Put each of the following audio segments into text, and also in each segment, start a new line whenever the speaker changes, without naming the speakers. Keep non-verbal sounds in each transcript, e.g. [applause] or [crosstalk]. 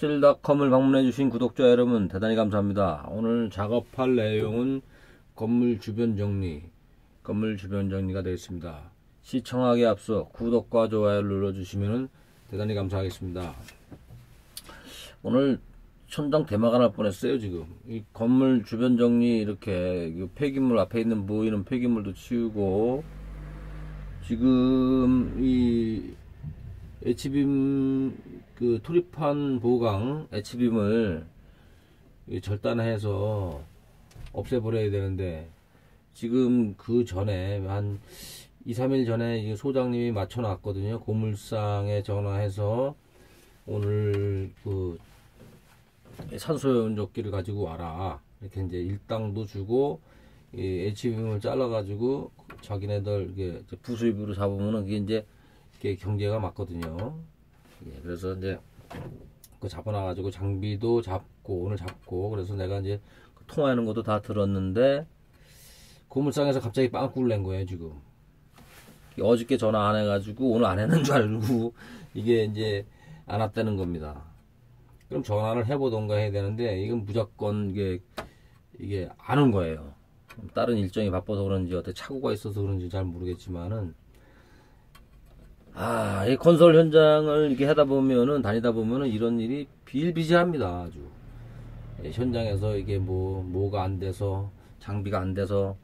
경기도 삽실닷컴을 방문해주신 구독자 여러분 대단히 감사합니다. 오늘 작업할 내용은 건물 주변 정리, 건물 주변 정리가 되겠습니다. 시청하기 앞서 구독과 좋아요를 눌러주시면 대단히 감사하겠습니다. 오늘 천장 대마가 날 뻔했어요 지금 이 건물 주변 정리 이렇게 폐기물 앞에 있는 보이는 폐기물도 치우고 지금 이 H빔 그 투립한 보강 H빔을 절단해서 없애버려야 되는데 지금 그 전에 한 2, 3일 전에 소장님이 맞춰놨거든요. 고물상에 전화해서 오늘 그 산소연적기를 가지고 와라. 이렇게 이제 일당도 주고 이 H빔을 잘라가지고 자기네들 이게 부수입으로 잡으면은 그게 이제 이게 경제가 맞거든요. 예, 그래서 이제 그 잡아놔가지고 장비도 잡고 오늘 잡고 그래서 내가 이제 그 통화하는 것도 다 들었는데 고물상에서 갑자기 빵꾸를 낸 거예요 지금. 어저께 전화 안 해가지고 오늘 안 했는 줄 알고 [laughs] 이게 이제 안 왔다는 겁니다. 그럼 전화를 해보던가 해야 되는데 이건 무조건 이게 이게 안 온 거예요. 다른 일정이 바빠서 그런지 어떻게 착오가 있어서 그런지 잘 모르겠지만은 아, 이 건설 현장을 이렇게 하다 보면은 다니다 보면은 이런 일이 비일비재합니다. 아주 예, 현장에서 이게 뭐 뭐가 안 돼서 장비가 안 돼서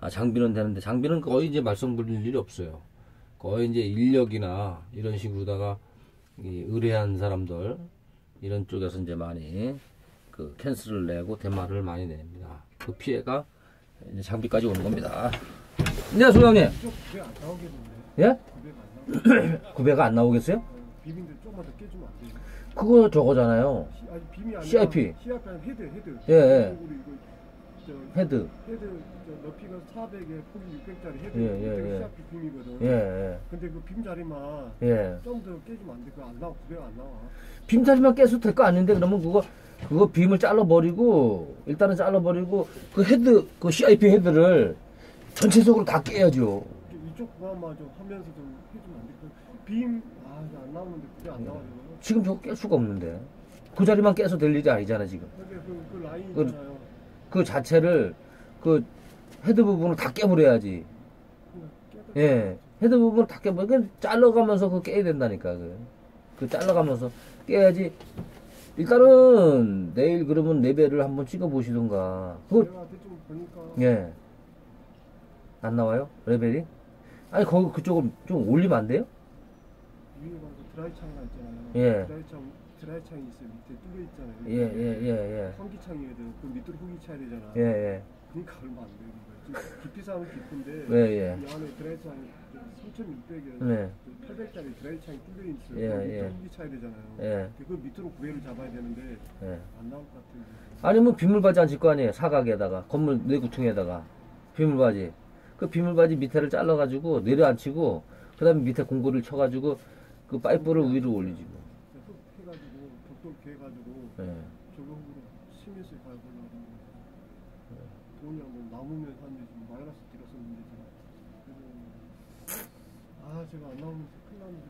아, 장비는 되는데 장비는 거의 이제 말썽 부릴 일이 없어요. 거의 이제 인력이나 이런 식으로다가 이 의뢰한 사람들 이런 쪽에서 이제 많이 그 캔슬을 내고 대마를 많이 냅니다. 그 피해가 이제 장비까지 오는 겁니다. 네, 소장님. 예? [clears throat] 구배가 안 나오겠어요?
비빔도 조금만 더 깨주면 안 돼요.
그거 저거잖아요.
시- 아니 비빔이 아니라
CIP.
CIP 아니라 헤드 헤드.
예, 예.
저
헤드.
헤드 저 높이가 400에 폭이 600짜리 헤드.
예, 예, 예.
CIP 빔이거든.
예, 예.
근데 그 빔 자리만
예.
좀 더 깨주면 안 돼. 그거 안 나와. 구배가 안 나와.
빔 자리만 깨서 될 거 아닌데 그러면 그거 그거 빔을 잘라버리고 일단은 잘라버리고 그 헤드 그 CIP 헤드를 전체적으로 다 깨야죠.
이쪽 구간만 좀 하면서 좀 해주면 안 돼. 그빔 아, 안 나오는데 구배 안 나와. 저
지금 저거 깰 수가 없는데 그 자리만 깨서 될 일이 아니잖아 지금.
근데 그, 그 라인
그-
있잖아요.
그 자체를 그 헤드 부분을 다 깨버려야지.
그냥 깨도
예. 헤드 부분을 다 깨버려. 그 잘라가면서 그 깨야 된다니까. 그, 그 잘라가면서 깨야지. 일단은 내일 그러면 레벨을 한번 찍어 보시던가. 그거
내가 대충 보니까
예. 안 나와요? 레벨이? 아니 거기 그쪽을 좀 올리면 안 돼요?
위에 가서 드라이 창가 있잖아요.
예.
드라이 창 드라이 창이 있어요. 밑에 뚫려 있잖아요.
예, 예, 예, 예.
환기 창이거든. 그 밑으로 후기 차야 되잖아.
예, 예.
그러니까 얼마 안 되는. 지금 깊이 사면 깊은데
예, 예.
이 안에 드라이 창이 3,600에
네.
800짜리 드라이 창이 뚫려 있어요.
예,
그 밑으로
예.
후기 차야 되잖아요.
예,
그 밑으로 구애를 잡아야 되는데
예.
안 나올 것 같아요.
아니면 비물바지 안칠거 아니에요? 사각에다가 건물 내구층에다가 비물바지. 그 비물바지 밑에를 잘라가지고 내려앉히고 그 다음에 밑에 공구를 쳐가지고 그 파이프를 위로 올리지 뭐.
흙 해가지고 벽돌 개가지고
예.
저거로 심해서 밟으려고 돈이 한번 남으면 사는데 지금 마이너스 들었었는데 지금 아 제가 안 나오면 큰일 나는데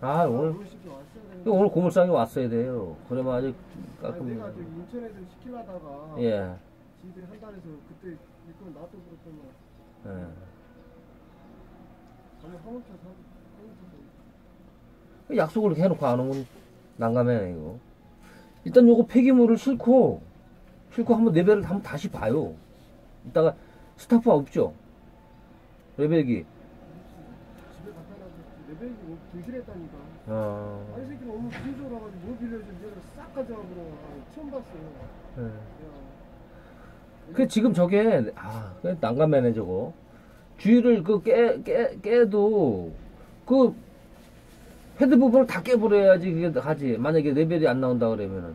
아 오늘
왔어야 되는데
오늘 고물상에 왔어야 돼요. 그러면 아주 깔끔해요.
내가 지금 인천에서 시키려다가
예.
집에 한 달에서 그때 이거 나도 그렇더만
예.
아니 화물차 사
약속을 이렇게 해놓고 안 오면 난감해 이거. 일단 요거 폐기물을 싣고 싣고 한번 레벨을 한번 다시 봐요. 이따가 스타프 없죠? 레벨기.
레벨이 뭐 분실했다니까
어.
아이 오늘 빈소로 와가지고 뭐 빌려준 내가 싹 가져가 버려 처음 봤어요
예.
야
그 지금 저게 아그 난감해네 저거. 주위를 그 깨 깨 깨도 그 헤드 부분을 다 깨버려야지 그게 하지. 만약에 레벨이 안 나온다 그러면은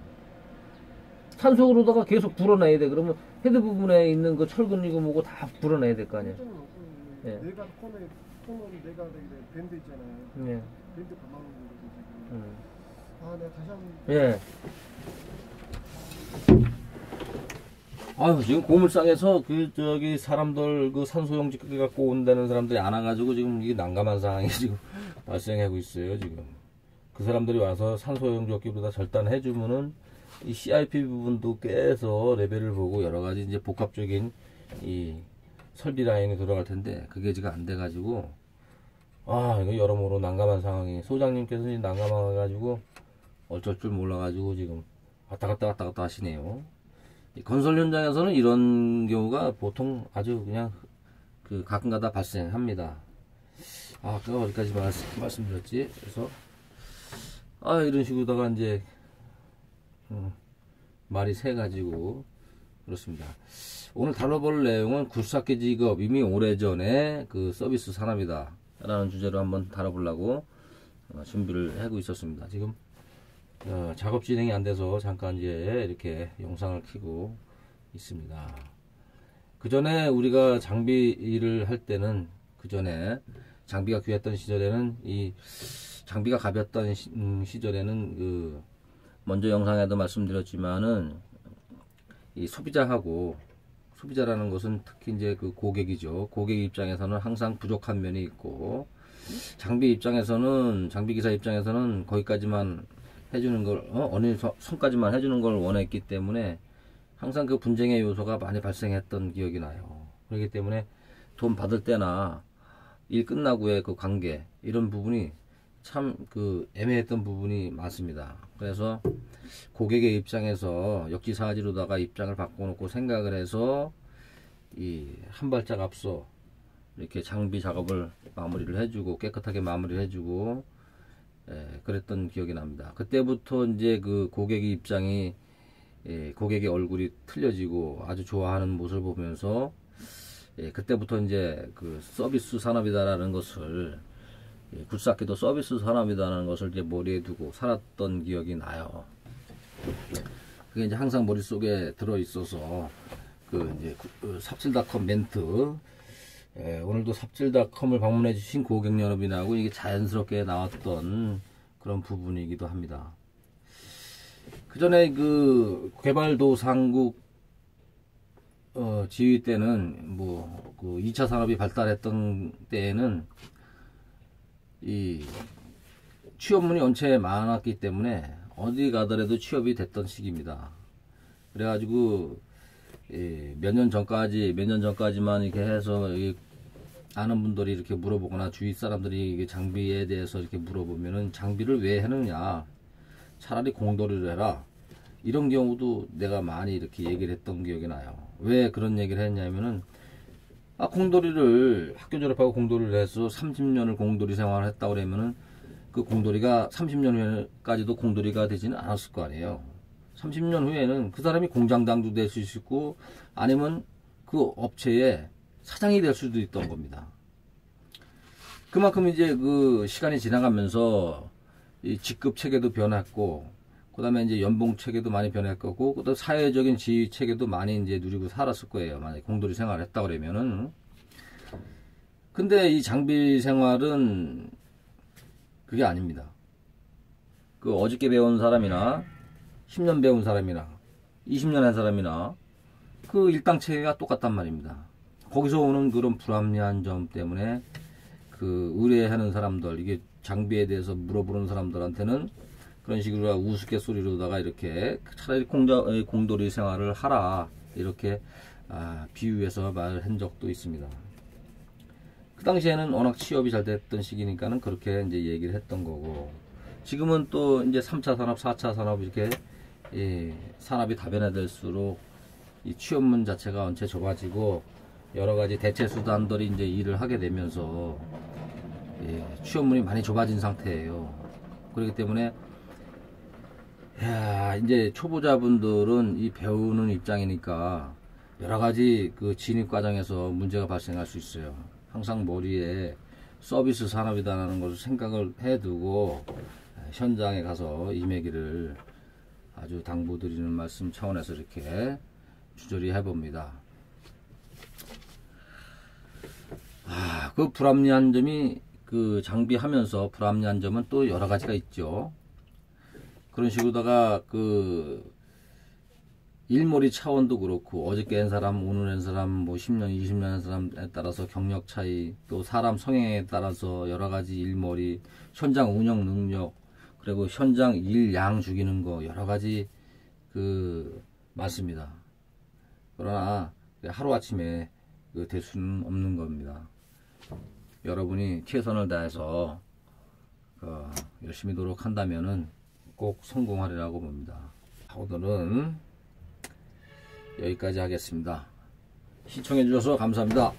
산속으로다가 계속 불어내야 돼. 그러면 헤드 부분에 있는 그 철근이고 뭐고 다 불어내야 될 거 아니야. 예.
내가 코너에 코너로 내가 되게 밴드 있잖아요
예.
밴드 들고 지금
음.
아 내가 다시 한번
예. 아유 지금 고물상에서 그 저기 사람들 그 산소용지 갖고 온다는 사람들이 안 와가지고 지금 이게 난감한 상황이 지금 [laughs] 발생하고 있어요 지금. 그 사람들이 와서 산소용접기보다 절단해 주면은 이 CIP 부분도 깨서 레벨을 보고 여러 가지 이제 복합적인 이 설비 라인이 들어갈 텐데 그게 지금 안 돼 가지고. 아 이거 여러모로 난감한 상황이. 소장님께서 는 난감해 가지고 어쩔 줄 몰라 가지고 지금 왔다 갔다 왔다 갔다 하시네요. 건설 현장에서는 이런 경우가 보통 아주 그냥 그 가끔가다 발생합니다. 아, 그 어디까지 말씀, 말씀드렸지? 그래서 아 이런 식으로다가 이제 음, 말이 새 가지고 그렇습니다. 오늘 다뤄볼 내용은 굴삭기 직업 이미 오래전에 그 서비스 산업이다 라는 주제로 한번 다뤄보려고 어, 준비를 하고 있었습니다. 지금 어, 작업 진행이 안 돼서 잠깐 이제 이렇게 영상을 켜고 있습니다. 그 전에 우리가 장비 일을 할 때는 그 전에 장비가 귀했던 시절에는 이 장비가 가볍던 시, 음, 시절에는 그 먼저 영상에도 말씀드렸지만은 이 소비자하고 소비자라는 것은 특히 이제 그 고객이죠. 고객 입장에서는 항상 부족한 면이 있고 장비 입장에서는 장비 기사 입장에서는 거기까지만 해주는 걸 어? 어느 선까지만 해주는 걸 원했기 때문에 항상 그 분쟁의 요소가 많이 발생했던 기억이 나요. 그렇기 때문에 돈 받을 때나 일 끝나고의 그 관계 이런 부분이 참 그 애매했던 부분이 많습니다. 그래서 고객의 입장에서 역지사지로다가 입장을 바꿔놓고 생각을 해서 이 한 발짝 앞서 이렇게 장비 작업을 마무리를 해주고 깨끗하게 마무리를 해주고 예, 그랬던 기억이 납니다. 그때부터 이제 그 고객의 입장이 예, 고객의 얼굴이 틀려지고 아주 좋아하는 모습을 보면서 예, 그때부터 이제 그 서비스 산업이다라는 것을 예, 굴삭기도 서비스 산업이다라는 것을 이제 머리에 두고 살았던 기억이 나요. 그게 이제 항상 머릿속에 들어 있어서 그 이제 그 삽질닷컴 멘트 예, 오늘도 삽질닷컴을 방문해 주신 고객 여러분하고 이게 자연스럽게 나왔던 그런 부분이기도 합니다. 그 전에 그 개발도 상국 어, 지휘 때는 뭐 그 2차 산업이 발달했던 때에는 이 취업문이 연체 많았기 때문에 어디 가더라도 취업이 됐던 시기입니다. 그래가지고 예, 몇 년 전까지 몇 년 전까지만 이렇게 해서 아는 분들이 이렇게 물어보거나 주위 사람들이 장비에 대해서 이렇게 물어보면은 장비를 왜 하느냐. 차라리 공돌이를 해라. 이런 경우도 내가 많이 이렇게 얘기를 했던 기억이 나요. 왜 그런 얘기를 했냐면은 아 공돌이를 학교 졸업하고 공돌이를 해서 30년을 공돌이 생활을 했다 그러면은 그 공돌이가 30년 후에까지도 공돌이가 되지는 않았을 거 아니에요 30년 후에는 그 사람이 공장당도 될 수 있고 아니면 그 업체에 사장이 될 수도 있던 겁니다. 그만큼 이제 그 시간이 지나가면서 이 직급 체계도 변했고, 그 다음에 이제 연봉 체계도 많이 변했고, 그다음 사회적인 지위 체계도 많이 이제 누리고 살았을 거예요. 만약에 공돌이 생활을 했다 그러면은. 근데 이 장비 생활은 그게 아닙니다. 그 어저께 배운 사람이나 10년 배운 사람이나 20년 한 사람이나 그 일당 체계가 똑같단 말입니다. 거기서 오는 그런 불합리한 점 때문에 그 의뢰하는 사람들 이게 장비에 대해서 물어보는 사람들한테는 그런 식으로 우스갯소리로다가 이렇게 차라리 공자, 공돌이 생활을 하라 이렇게 아, 비유해서 말한 적도 있습니다. 그 당시에는 워낙 취업이 잘 됐던 시기니까는 그렇게 이제 얘기를 했던 거고 지금은 또 이제 3차 산업, 4차 산업 이렇게 예, 산업이 다변화될수록 이 취업문 자체가 원체 좁아지고 여러 가지 대체 수단들이 이제 일을 하게 되면서 예, 취업문이 많이 좁아진 상태예요. 그렇기 때문에 야, 이제 초보자분들은 이 배우는 입장이니까 여러 가지 그 진입 과정에서 문제가 발생할 수 있어요. 항상 머리에 서비스 산업이다라는 것을 생각을 해두고 현장에 가서 임하기를 아주 당부드리는 말씀 차원에서 이렇게 주저리 해봅니다. 아, 그 불합리한 점이 그 장비하면서 불합리한 점은 또 여러 가지가 있죠. 그런 식으로다가 그 일몰이 차원도 그렇고 어저께 한 사람, 오늘 한 사람, 뭐 10년, 20년 한 사람에 따라서 경력 차이, 또 사람 성향에 따라서 여러 가지 일몰이, 현장 운영 능력, 그리고 현장 일 양 죽이는 거 여러 가지 그 많습니다. 그러나 하루 아침에 그 될 수는 없는 겁니다. 여러분이 최선을 다해서 그 열심히 노력한다면은 꼭 성공하리라고 봅니다. 오늘은 여기까지 하겠습니다. 시청해 주셔서 감사합니다.